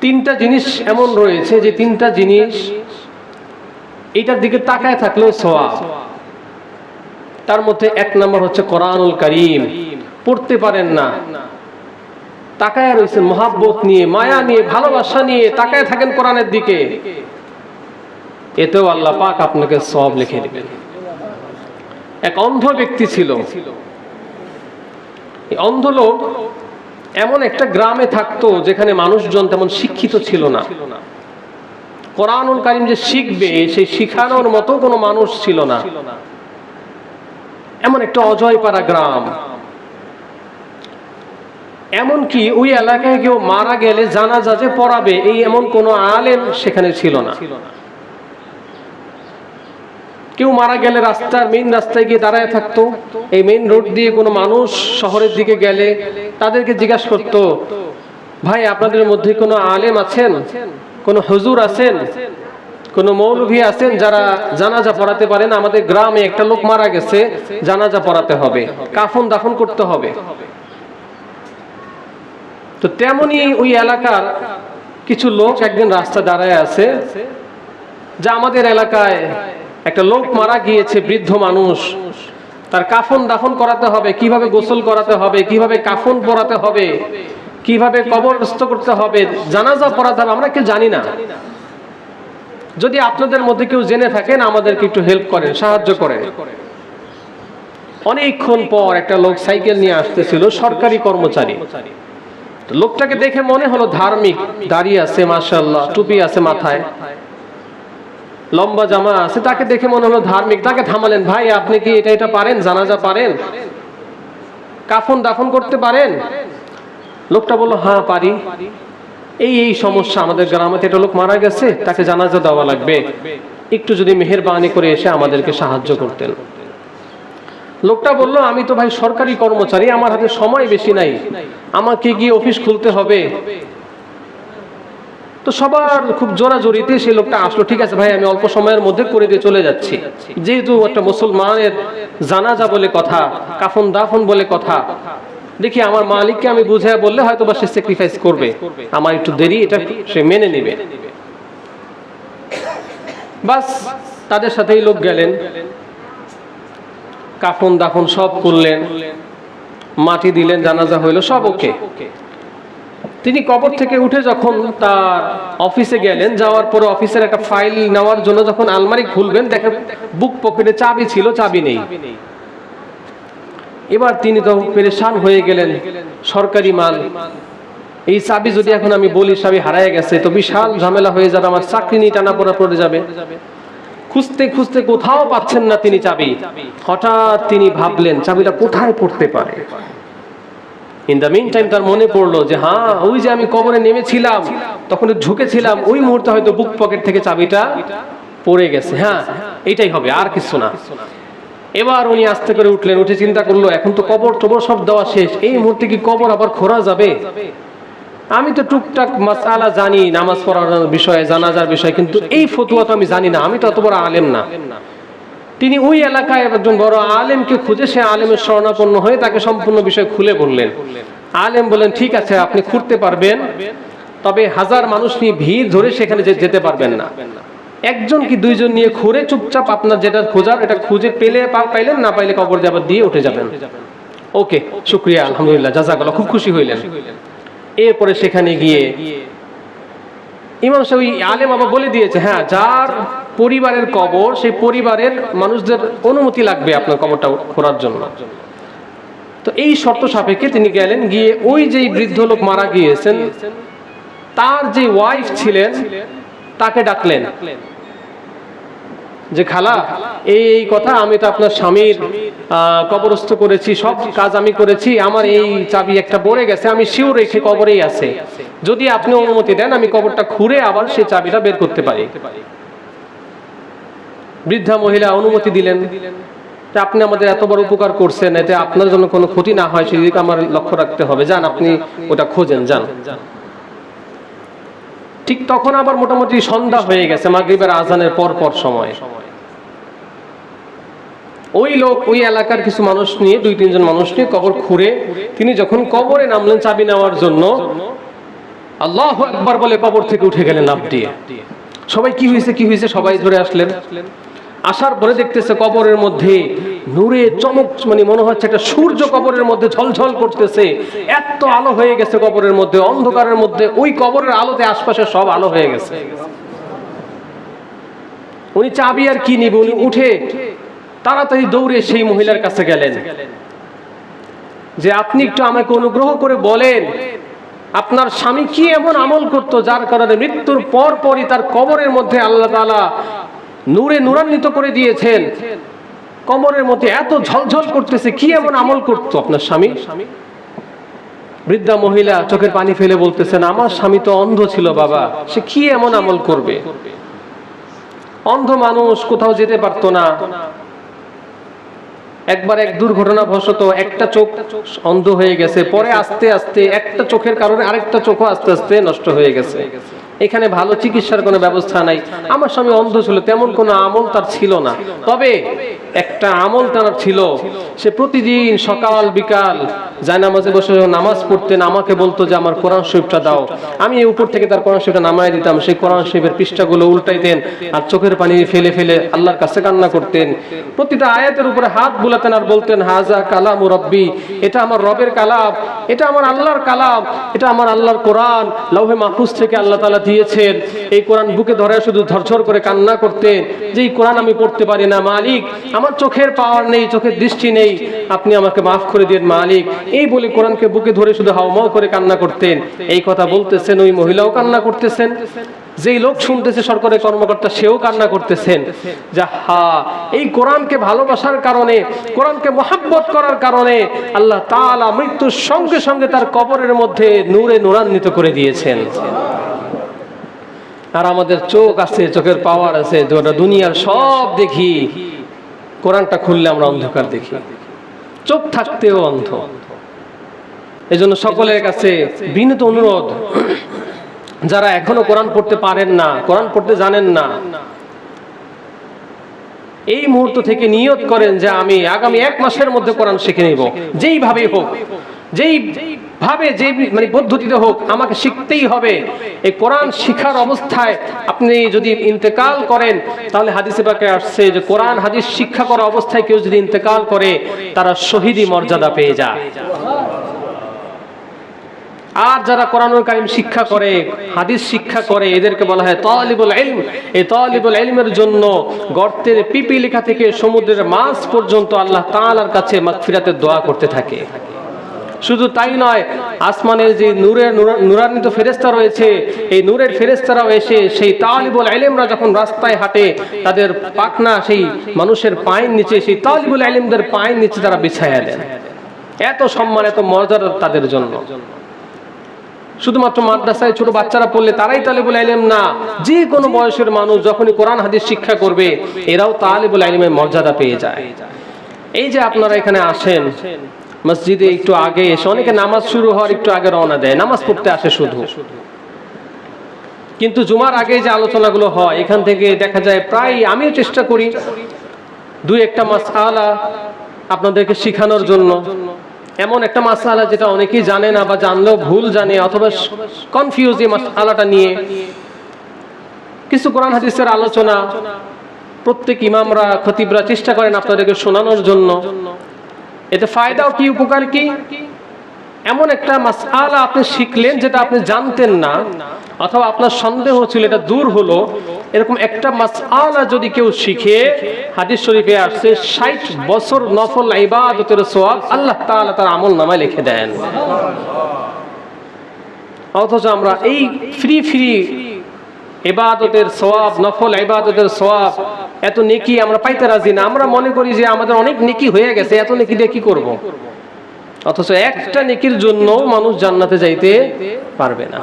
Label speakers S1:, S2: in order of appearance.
S1: তিনটা জিনিস এমন রয়েছে যে তিনটা জিনিস এইটার দিকে তাকায় থাকলেও সোয়াব তার মধ্যে এক নম্বর হচ্ছে কোরআনুল করিম। পড়তে পারেন না। তাকায় রয়েছেন মহাব্বত নিয়ে, মায়া নিয়ে, ভালোবাসা নিয়ে, তাকায় থাকেন কোরআনের দিকে। এতেও আল্লাহ পাক আপনাকে সব লিখে দিবেন। এক অন্ধ ব্যক্তি ছিল। অন্ধ লোক এমন একটা গ্রামে থাকতো যেখানে মানুষজন তেমন শিক্ষিত ছিল না। কোরআনুল কারিম যে শিখবে, সেই শিখানোর মতো কোনো মানুষ ছিল না। এমন একটা অজয়পাড়া গ্রাম। এমনকি ওই এলাকায় কেউ মারা গেলে জানাজা যে পড়াবে, এই এমন কোনো আলেম সেখানে ছিল না। কেউ মারা গেলে রাস্তার মেইন রাস্তায় গিয়ে দাঁড়ায় থাকতো, এই মেইন রোড দিয়ে কোনো মানুষ শহরের দিকে গেলে তাদেরকে জিজ্ঞাসা করতো, ভাই, আপনাদের মধ্যে কোনো আলেম আছেন? কোনো হজুর আছেন? কোনো মৌলভী আছেন যারা জানাজা পড়াতে পারেন? আমাদের গ্রামে একটা লোক মারা গেছে, জানাজা পড়াতে হবে। কাফন দাফন করতে হবে। তো তেমনি ওই এলাকার কিছু লোক একদিন রাস্তা দাঁড়ায় আছে, যা আমাদের এলাকায় একটা লোক মারা গিয়েছে, বৃদ্ধ মানুষ। তার কাফন দাফন করাতে হবে, কীভাবে গোসল করাতে হবে, কীভাবে কাফন পরাতে হবে, কীভাবে কবরস্থ করতে হবে, জানাজা পড়াতে হবে, আমরা কেউ জানি না। যদি আপনাদের মধ্যে কেউ জেনে থাকেন, আমাদেরকে একটু হেল্প করেন, সাহায্য করেন। অনেকক্ষণ পর একটা লোক সাইকেল নিয়ে আসতেছিল, সরকারি কর্মচারী। লোকটাকে দেখে মনে হলো ধার্মিক দাড়ি আছে মাশাল্লাহ টুপি আছে মাথায়। লম্বা জামা আছে, তাকে দেখে মনে হলো ধার্মিক। তাকে থামালেন, ভাই, আপনি কি এটা এটা পারেন? জানাজা পারেন? কাফন দাফন করতে পারেন। লোকটা বলল হ্যাঁ পারি। এই এই সমস্যা আমাদের গ্রামে একটা লোক মারা গেছে, তাকে জানাজা দেওয়া লাগবে। একটু যদি মেহেরবানি করে এসে আমাদেরকে সাহায্য করতেন। লোকটা বলল, আমি তো ভাই সরকারি কর্মচারী, আমার হাতে সময় বেশি নাই। আমাকে গিয়ে অফিস খুলতে হবে। তো সবার খুব জোরাজোরিতে সেই লোকটা আসলো, ঠিক আছে ভাই, আমি অল্প সময়ের মধ্যে করে দিয়ে চলে যাচ্ছি। যেহেতু একটা মুসলমানের জানাজা বলে কথা, কাফন দাফন বলে কথা, দেখি আমার মালিককে আমি বুঝে বললে হয়তো বা সে স্যাক্রিফাইস করবে। আমার একটু দেরি, এটা সে মেনে নেবে। বাস, তাদের সাথেই লোক গেলেন। কাফন দাফন সব করলেন। মাটি দিলেন, জানাজা হইল, সব ওকে। তিনি কবর থেকে উঠে যখন তার অফিসে গেলেন, যাওয়ার পরে অফিসের একটা ফাইল নেওয়ার জন্য যখন আলমারি খুলবেন, দেখেন বুক পকেটে চাবি ছিল, চাবি নেই। এবার তিনি তো পেরেশান হয়ে গেলেন, সরকারি মাল। এই চাবি যদি এখন আমি বলি চাবি হারায় গেছে, তো বিশাল ঝামেলা হয়ে যাবে, আমার চাকরি নিয়ে টানা পড়া পড়ে যাবে। খুঁজতে খুঁজতে কোথাও পাচ্ছেন না তিনি চাবি। হঠাৎ তিনি ভাবলেন, চাবিটা কোথায় পড়তে পারে? ইন দ্য মিন টাইম তার মনে পড়ল যে হ্যাঁ ওই যে আমি কবরে নেমেছিলাম, তখন ঝুঁকেছিলাম, ওই মুহূর্তে হয়তো বুক পকেট থেকে চাবিটা পড়ে গেছে। হ্যাঁ এইটাই হবে, আর কিছু না। এবার উনি আস্তে করে উঠলেন, উঠে চিন্তা করল, এখন তো কবর টবর সব দেওয়া শেষ, এই মুহূর্তে কি কবর আবার খোরা যাবে? আমি তো টুকটাক মাসালা জানি, নামাজ পড়ানোর বিষয়ে, জানাজার বিষয়ে, কিন্তু এই ফতুয়া তো আমি জানি না, আমি তো অত বড় আলেম না। তিনি ওই এলাকায় একজন বড় আলেমকে খুঁজে, সে আলেমের শরণাপন্ন হয়ে তাকে সম্পূর্ণ বিষয় খুলে বললেন। আলেম বলেন ঠিক আছে, আপনি খুঁড়তে পারবেন, তবে হাজার মানুষ নিয়ে ভিড় ধরে সেখানে যেতে পারবেন না। একজন কি দুইজন নিয়ে খুঁড়ে চুপচাপ আপনার যেটা খোঁজার, এটা খুঁজে পেলে পাইলেন, না পাইলে কবর যাবার দিয়ে উঠে যাবেন? ওকে, শুক্রিয়া, আলহামদুলিল্লাহ, জাজাকাল্লাহ, খুব খুশি হইলেন। এরপরে সেখানে গিয়ে ইমাম সাহেব আলেম আবার বলে দিয়েছে হ্যাঁ যার পরিবারের কবর, সেই পরিবারের মানুষদের অনুমতি লাগবে আপনার কবরটা খোঁড়ার জন্য। তো এই শর্ত সাপেক্ষে তিনি গেলেন, গিয়ে ওই যে বৃদ্ধ লোক মারা গিয়েছেন, তার যে ওয়াইফ ছিলেন, তাকে ডাকলেন। যে, খালা, এই এই কথা, আমি তো আপনার স্বামীর কবরস্থ করেছি, সব কাজ আমি করেছি, আমার এই চাবি একটা পড়ে গেছে, আমি শিওর রেখে কবরেই আছে। যদি আপনি অনুমতি দেন, আমি কবরটা খুঁড়ে আবার সেই চাবিটা বের করতে পারি। বৃদ্ধা মহিলা অনুমতি দিলেন আপনি আমাদের এত বড় উপকার করছেন, এতে আপনার জন্য কোনো ক্ষতি না হয়, সেদিকে আমার লক্ষ্য রাখতে হবে। যান, আপনি ওটা খোঁজেন, যান। ঠিক তখন আবার মোটামুটি সন্ধ্যা হয়ে গেছে, মাগরিবের আজানের পর পর সময়। ওই লোক, ওই এলাকার কিছু মানুষ নিয়ে, দুই তিনজন মানুষ নিয়ে কবর খুঁড়ে, তিনি যখন কবরে নামলেন চাবি নেওয়ার জন্য আল্লাহ একবার বলে কবর থেকে উঠে গেলেন লাভ দিয়ে। সবাই কি হয়েছে কি হয়েছে? সবাই ধরে আসলেন। আসার পরে দেখতেছে কবরের মধ্যে নূরে চমক মানে মনে হচ্ছে একটা সূর্য কবরের মধ্যে ঝলঝল করতেছে। এত আলো হয়ে গেছে কবরের মধ্যে, অন্ধকারের মধ্যে। ওই কবরের আলোতে আশপাশে সব আলো হয়ে গেছে। উনি চাবি আর কি নিবে? উনি উঠে তাড়াতাড়ি দৌড়ে সেই মহিলার কাছে গেলেন। যে আপনি একটু আমাকে অনুগ্রহ করে বলেন আপনার স্বামী কি এমন আমল করতো যার কারণে মৃত্যুর পর পরই তার কবরের মধ্যে আল্লাহ তাআলা নূরে নূরান্বিত করে দিয়েছেন? কবরের মধ্যে এত ঝলঝল করতেছে, কি এমন আমল করতো আপনার স্বামী? বৃদ্ধা মহিলা চোখের পানি ফেলে বলতেছেন, আমার স্বামী তো অন্ধ ছিল বাবা, সে কি এমন আমল করবে? অন্ধ মানুষ কোথাও যেতে পারতো না। একবার এক দুর্ঘটনা বশত একটা চোখ অন্ধ হয়ে গেছে, পরে আস্তে আস্তে একটা চোখের কারণে আরেকটা চোখও আস্তে আস্তে নষ্ট হয়ে গেছে। এখানে ভালো চিকিৎসার কোনো ব্যবস্থা নাই। আমার স্বামী অন্ধ ছিল, তেমন কোনো আমল তার ছিল না। তবে একটা আমল তার ছিল, সে প্রতিদিন সকাল, বিকাল যায় নামাজে বসে, নামাজ পড়তেন আমাকে বলতো যে, আমার কোরআন শরীফটা দাও। আমি উপর থেকে তার কোরআন শরীফটা নামায় দিতাম। সেই কোরআন শরীফের পৃষ্ঠাগুলো উল্টাইতেন আর চোখের পানি ফেলে ফেলে আল্লাহর কাছে কান্না করতেন। প্রতিটা আয়াতের উপরে হাত বুলাতেন আর বলতেন, হাজা কালাম রব্বি, এটা আমার রবের কালাম, এটা আমার আল্লাহর কালাম, এটা আমার আল্লাহর কোরআন। লৌহে মাহফুজ থেকে আল্লাহ তালা দিয়েছেন। এই কোরআন বুকে ধরে শুধু ঝরঝর করে কান্না করতেন। যে এই কোরআন আমি পড়তে পারি না, মালিক, আমার চোখের পাওয়ার নেই, চোখের দৃষ্টি নেই। আপনি আমাকে মাফ করে দিন, মালিক। এই বলে কোরআনকে বুকে ধরে শুধু হাওমাও করে কান্না করতেন। এই কথা বলতেছেন ওই মহিলাও কান্না করতেছেন। যেই লোক শুনতেছে সরকারের কর্মকর্তা, সেও কান্না করতেছেন। যা হা এই কোরআনকে ভালোবাসার কারণে, কোরআনকে মহাব্বত করার কারণে আল্লাহ তাআলা মৃত্যুর সঙ্গে সঙ্গে তার কবরের মধ্যে নূরে নূরান্বিত করে দিয়েছেন। আর আমাদের চোখ আছে, চোখের পাওয়ার আছে দুনিয়ার সব দেখি। কোরআনটা খুললে আমরা অন্ধকার দেখি। চোখ থাকতেও অন্ধ। এজন্য সকলের কাছে বিনীত অনুরোধ, যারা এখনও কোরআন পড়তে পারেন না, কোরআন পড়তে জানেন না, এই মুহূর্ত থেকে নিয়ত করেন যে আমি আগামী এক মাসের মধ্যে কোরআন শিখে নিব। যেইভাবেই হোক যেই ভাবে যে মানে পদ্ধতিতে হোক আমাকে শিখতেই হবে। এই কোরআন শিখার অবস্থায় আপনি যদি ইন্তেকাল করেন, তাহলে হাদিসে পাকে আসছে যে কোরআন হাদিস শিক্ষা করা অবস্থায় কেউ যদি ইন্তেকাল করে, তারা শহীদি মর্যাদা পেয়ে যায়। আর যারা কোরআনুল কারিম শিক্ষা করে, হাদিস শিক্ষা করে, এদেরকে বলা হয় তালিবুল ইলম। এই তালিবুল ইলমের জন্য গর্তের পিপিলিকা থেকে সমুদ্রের মাছ পর্যন্ত আল্লাহ তাআলার কাছে মাগফিরাতের দোয়া করতে থাকে। শুধু তাই নয়, আসমানের যে নূরের নূরা- নূরান্বিত ফেরেস্তা রয়েছে, এই নূরের ফেরেস্তারাও এসে সেই তালিবুল ইলমরা যখন রাস্তায় হাঁটে, তাদের পাখনা সেই মানুষের পায়ের নিচে, সেই তালিবুল ইলমদের পায়ের নিচে তারা বিছায়া দেন। এত সম্মান, এত মর্যাদা তাদের জন্য। শুধুমাত্র মাদ্রাসায় ছোট বাচ্চারা পড়লে তারাই তালিবুল আইলেম না, যে কোনো বয়সের মানুষ যখনই কোরআন, হাদিস শিক্ষা করবে, এরাও তালেবুল আইলেমের মর্যাদা পেয়ে যায়। এই যে আপনারা এখানে আসেন মসজিদে একটু আগে এসে, অনেকে নামাজ শুরু হওয়ার একটু আগে রওনা দেয়, নামাজ পড়তে আসে শুধু। কিন্তু জুমার আগে যে আলোচনাগুলো হয়, এখান থেকে দেখা যায় প্রায় আমিও চেষ্টা করি দুই একটা মাসালা আপনাদেরকে শিখানোর জন্য। এমন একটা মাসালা যেটা অনেকেই জানে না বা জানলেও ভুল জানে অথবা কনফিউজ এই মাসালাটা নিয়ে। কিছু কোরআন হাদিসের আলোচনা প্রত্যেক ইমামরা, খতিবরা চেষ্টা করেন আপনাদেরকে শোনানোর জন্য। এতে ফায়দাও কি, উপকার কি? এমন একটা মাসালা আপনি শিখলেন যেটা আপনি জানতেন না, অথবা আপনার সন্দেহ ছিল, এটা দূর হলো। এরকম একটা মাসালা যদি কেউ শিখে, হাদিস শরীফে আসছে, ষাট বছর নফল ইবাদতের সোয়াব আল্লাহ তাআলা তার আমল নামায় লিখে দেন। অথচ আমরা এই ফ্রি ফ্রি ইবাদতের সোয়াব নফল ইবাদতের সোয়াব এত নেকি আমরা পাইতে রাজি না। আমরা মনে করি যে আমাদের অনেক নেকি হয়ে গেছে, এত নেকি দিয়ে কি করব? অথচ একটা নেকির জন্য মানুষ জান্নাতে যাইতে পারবে না।